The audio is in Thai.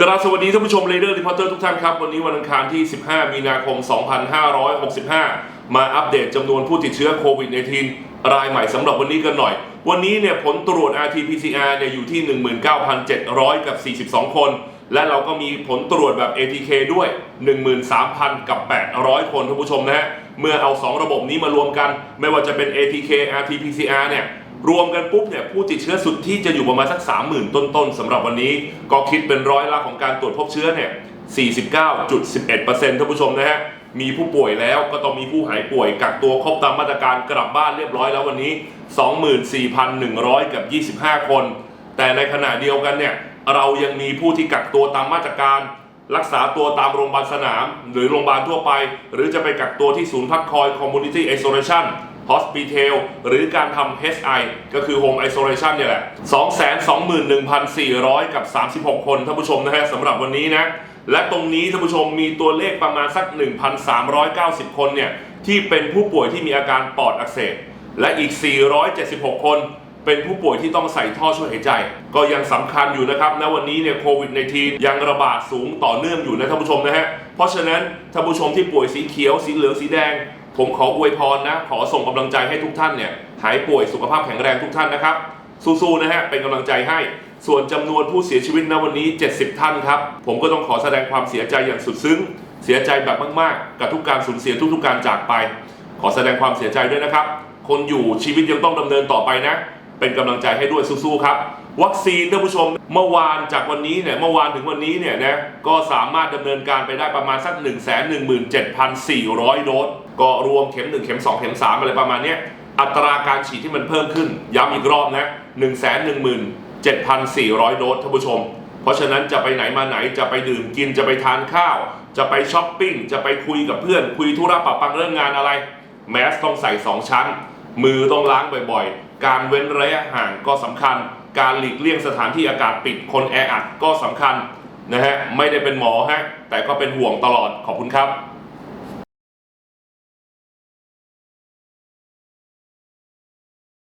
กราบสวัสดีท่านผู้ชมเรเดอร์รีพอร์เตอร์ทุกท่านครับ วันนี้วันอังคารที่ 15 มีนาคม 2565 มาอัปเดตจำนวนผู้ติดเชื้อโควิด -19 รายใหม่สำหรับวันนี้กันหน่อย วันนี้เนี่ยผลตรวจ RT-PCR เนี่ยอยู่ที่ 19,700 กับ 42 คน และเราก็มีผลตรวจแบบ ATK ด้วย 13,000 กับ 800 คนท่านผู้ชมนะฮะเมื่อเอา 2 ระบบนี้มารวมกัน ไม่ว่าจะเป็น ATK RT-PCR เนี่ย รวมกันปุ๊บเนี่ยผู้ติดเชื้อสุดที่จะอยู่ประมาณสัก 30,000 ต้นๆสำหรับวันนี้ ก็คิดเป็นร้อยละของการตรวจพบเชื้อเนี่ย 49.11%ท่านผู้ชมนะฮะ มีผู้ป่วยแล้วก็ต้องมีผู้หายป่วยกักตัวครบตามมาตรการกลับบ้านเรียบร้อยแล้ววันนี้ 24,100 กับ 25 คน แต่ในขณะเดียวกันเนี่ยเรายังมีผู้ที่กักตัวตามมาตรการ รักษาตัวตามโรงพยาบาลสนาม หรือโรงพยาบาลทั่วไป หรือจะไปกักตัวที่ศูนย์พักคอย Community Isolation Hospital หรือการทำ HI ก็คือ Home Isolation เนี่ยแหละ 221,400 กับ 36 คนท่านผู้ชมนะฮะสำหรับวันนี้นะ และตรงนี้ท่านผู้ชมมีตัวเลขประมาณสัก 1,390 คนเนี่ยที่เป็นผู้ป่วยที่มีอาการปอดอักเสบ และอีก 476 คนเป็นผู้ป่วยที่ต้องใส่ท่อช่วยหายใจ ก็ยังสำคัญอยู่นะครับณวันนี้เนี่ยโควิด -19 ยังระบาดสูงต่อเนื่องอยู่นะท่านผู้ชมนะฮะ เพราะฉะนั้นท่านผู้ชมที่ป่วยสีเขียว สีเหลือง สีแดง ผมขออวยพรนะ ขอส่งกำลังใจให้ทุกท่านเนี่ยหายป่วยสุขภาพแข็งแรงทุกท่านนะครับ สู้ๆนะฮะเป็นกำลังใจให้ส่วนจำนวนผู้เสียชีวิตณวันนี้ 70 ท่านครับ ผมก็ต้องขอแสดงความเสียใจอย่างสุดซึ้ง เสียใจแบบมากๆ กับทุกการสูญเสียทุกๆการจากไป ขอแสดงความเสียใจด้วยนะครับ คนอยู่ชีวิตยังต้องดำเนินต่อไปนะ เป็นกำลังใจให้ด้วยสู้ๆครับ วัคซีนท่านผู้ชมเมื่อวานจากวันนี้เนี่ยเมื่อวานถึงวันนี้เนี่ยนะก็สามารถดำเนินการไปได้ประมาณสัก 1 1 7 4 0 0 โดสก็รวมเข็ม 1 เข็ม 2 เข็ม 3 อะไรประมาณนี้อัตราการฉีดที่มันเพิ่มขึ้น ย้ำอีกรอบนะ 1 1 7 4 0 0 โดสท่านผู้ชม เพราะฉะนั้นจะไปไหนมาไหนจะไปดื่มกินจะไปทานข้าว จะไปช้อปปิ้งจะไปคุยกับเพื่อน คุยธุระปะปังเรื่องงานอะไร แมสต้องใส่ 2 ชั้น มือต้องล้างบ่อยๆ การเว้นระยะห่างก็สำคัญ การหลีกเลี่ยงสถานที่อากาศปิดคนแออัดก็สำคัญนะฮะไม่ได้เป็นหมอฮะแต่ก็เป็นห่วงตลอดขอบคุณครับ